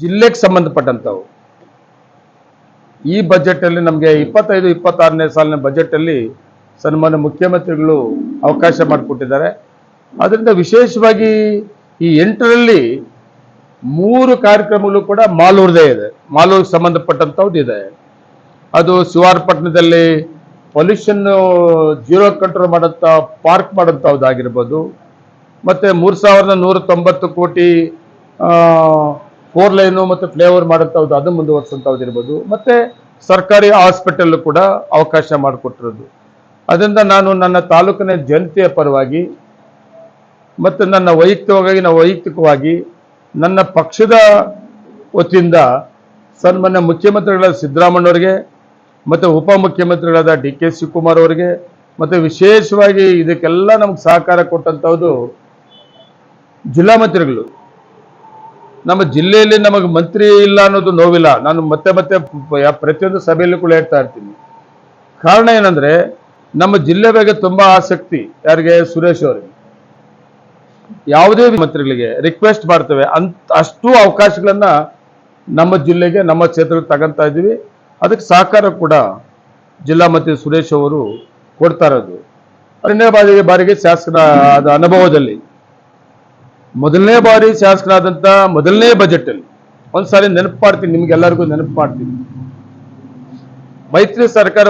ಜಿಲ್ಲೆಗೆ ಸಂಬಂಧಪಟ್ಟಂತವು. ಈ ಬಜೆಟ್ ಅಲ್ಲಿ ನಮಗೆ ಇಪ್ಪತ್ತೈದು, ಇಪ್ಪತ್ತಾರನೇ ಸಾಲಿನ ಬಜೆಟ್ ಅಲ್ಲಿ ಸನ್ಮಾನ್ಯ ಮುಖ್ಯಮಂತ್ರಿಗಳು ಅವಕಾಶ ಮಾಡಿಕೊಟ್ಟಿದ್ದಾರೆ. ಅದರಿಂದ ವಿಶೇಷವಾಗಿ ಈ ಎಂಟರಲ್ಲಿ ಮೂರು ಕಾರ್ಯಕ್ರಮಗಳು ಕೂಡ ಮಾಲೂರ್ದೇ ಇದೆ. ಮಾಲೂರಿಗೆ ಸಂಬಂಧಪಟ್ಟಂಥದ್ದು ಇದೆ. ಅದು ಶಿವಾರಪಟ್ಟಣದಲ್ಲಿ ಪೊಲ್ಯೂಷನ್ ಜೀರೋ ಕಂಟ್ರೋಲ್ ಮಾಡೋಂಥ ಪಾರ್ಕ್ ಮಾಡೋಂಥದ್ದಾಗಿರ್ಬೋದು ಮತ್ತು ಮೂರು ಸಾವಿರದ ನೂರ ತೊಂಬತ್ತು ಕೋಟಿ ಫೋರ್ ಲೈನು ಮತ್ತು ಫ್ಲೇವರ್ ಮಾಡೋಂಥದ್ದು ಅದು ಮುಂದುವರ್ಸೋಂಥದ್ದು ಇರ್ಬೋದು. ಮತ್ತು ಸರ್ಕಾರಿ ಹಾಸ್ಪಿಟಲ್ ಕೂಡ ಅವಕಾಶ ಮಾಡಿಕೊಟ್ಟಿರೋದು. ಅದರಿಂದ ನಾನು ನನ್ನ ತಾಲೂಕಿನ ಜನತೆಯ ಪರವಾಗಿ ಮತ್ತು ನನ್ನ ವೈಯಕ್ತಿಕವಾಗಿ, ನಾವು ವೈಯಕ್ತಿಕವಾಗಿ ನನ್ನ ಪಕ್ಷದ ವತಿಯಿಂದ ಸನ್ಮಾನ್ಯ ಮುಖ್ಯಮಂತ್ರಿಗಳಾದ ಸಿದ್ದರಾಮಣ್ಣವರಿಗೆ ಮತ್ತು ಉಪಮುಖ್ಯಮಂತ್ರಿಗಳಾದ ಡಿ ಕೆ ಶಿವಕುಮಾರ್ ಅವರಿಗೆ ಮತ್ತು ವಿಶೇಷವಾಗಿ ಇದಕ್ಕೆಲ್ಲ ನಮ್ಗೆ ಸಹಕಾರ ಕೊಟ್ಟಂಥದ್ದು ಜಿಲ್ಲಾ ಮಂತ್ರಿಗಳು. ನಮ್ಮ ಜಿಲ್ಲೆಯಲ್ಲಿ ನಮಗೆ ಮಂತ್ರಿ ಇಲ್ಲ ಅನ್ನೋದು ನೋವಿಲ್ಲ. ನಾನು ಮತ್ತೆ ಮತ್ತೆ ಪ್ರತಿಯೊಂದು ಸಭೆಯಲ್ಲೂ ಕೂಡ ಹೇಳ್ತಾ ಇರ್ತೀನಿ. ಕಾರಣ ಏನಂದ್ರೆ, ನಮ್ಮ ಜಿಲ್ಲೆ ಬಗ್ಗೆ ತುಂಬಾ ಆಸಕ್ತಿ ಯಾರಿಗೆ? ಸುರೇಶ್ ಅವರಿಗೆ. ಯಾವುದೇ ಮಂತ್ರಿಗಳಿಗೆ ರಿಕ್ವೆಸ್ಟ್ ಮಾಡ್ತೇವೆ. ಅಂತ, ಅಷ್ಟು ಅವಕಾಶಗಳನ್ನ ನಮ್ಮ ಜಿಲ್ಲೆಗೆ, ನಮ್ಮ ಕ್ಷೇತ್ರಕ್ಕೆ ತಗೊಂತಾ ಇದ್ದೀವಿ. ಅದಕ್ಕೆ ಸಹಕಾರ ಕೂಡ ಜಿಲ್ಲಾ ಮಂತ್ರಿ ಸುರೇಶ್ ಅವರು ಕೊಡ್ತಾ ಇರೋದು. ಎರಡನೇ ಬಾರಿಗೆ ಬಾರಿಗೆ ಶಾಸಕರ ಅನುಭವದಲ್ಲಿ. ಮೊದಲನೇ ಬಾರಿ ಶಾಸಕರಾದಂಥ ಮೊದಲನೇ ಬಜೆಟ್ ಅಲ್ಲಿ. ಒಂದ್ಸಾರಿ ನೆನಪು ಮಾಡ್ತೀನಿ ನಿಮ್ಗೆಲ್ಲರಿಗೂ ನೆನಪು ಮಾಡ್ತೀನಿ. ಮೈತ್ರಿ ಸರ್ಕಾರ